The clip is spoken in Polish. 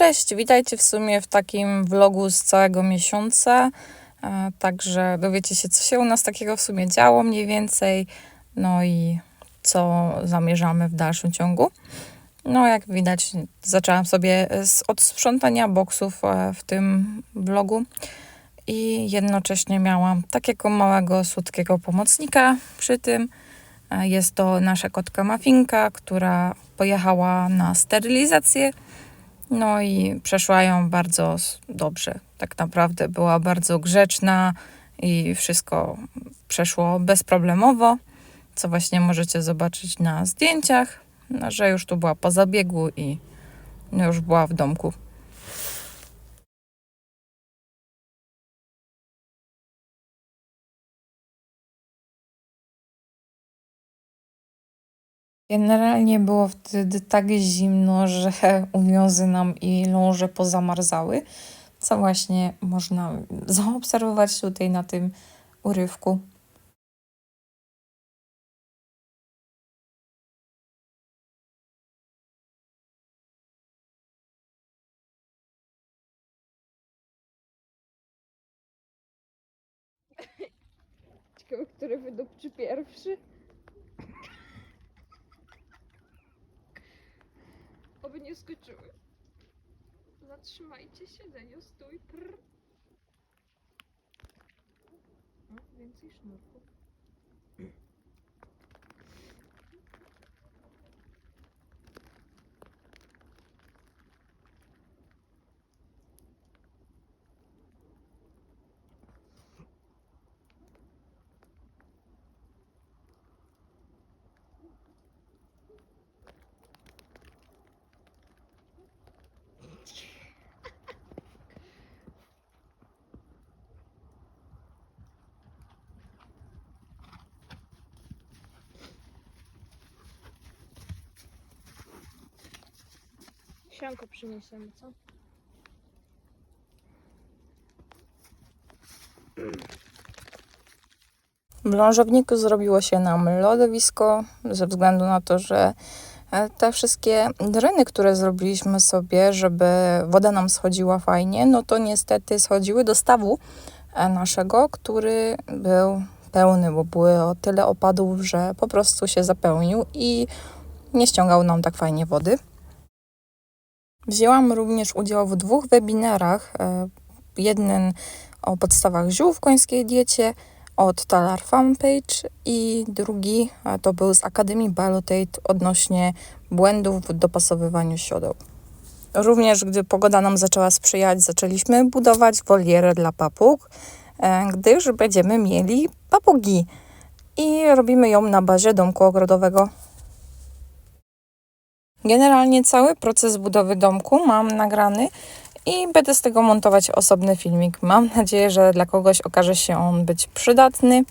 Cześć, witajcie w sumie w takim vlogu z całego miesiąca. E, Także dowiecie się, co się u nas takiego w sumie działo mniej więcej, no i co zamierzamy w dalszym ciągu. No, jak widać, zaczęłam sobie z, od sprzątania boksów e, w tym vlogu i jednocześnie miałam takiego małego, słodkiego pomocnika przy tym. E, Jest to nasza kotka Mafinka, która pojechała na sterylizację. No i przeszła ją bardzo dobrze. Tak naprawdę była bardzo grzeczna i wszystko przeszło bezproblemowo, co właśnie możecie zobaczyć na zdjęciach, no, że już tu była po zabiegu i no, już była w domku. Generalnie było wtedy tak zimno, że uwiązy nam i ląże pozamarzały, co właśnie można zaobserwować tutaj na tym urywku. Ciekawe, który wydupczy pierwszy. Oby nie skoczyły. Zatrzymajcie siedzenie, stój, prr. O, więcej sznurków. Sianko przyniesiemy, co? W lążowniku zrobiło się nam lodowisko, ze względu na to, że e, te wszystkie dreny, które zrobiliśmy sobie, żeby woda nam schodziła fajnie, no to niestety schodziły do stawu e, naszego, który był pełny, bo były o tyle opadów, że po prostu się zapełnił i nie ściągał nam tak fajnie wody. Wzięłam również udział w dwóch webinarach. e, Jeden o podstawach ziół w końskiej diecie od Talar Fanpage i drugi to był z Akademii Balotate odnośnie błędów w dopasowywaniu siodeł. Również gdy pogoda nam zaczęła sprzyjać, zaczęliśmy budować wolierę dla papug, e, gdyż będziemy mieli papugi i robimy ją na bazie domku ogrodowego. Generalnie cały proces budowy domku mam nagrany i będę z tego montować osobny filmik. Mam nadzieję, że dla kogoś okaże się on być przydatny.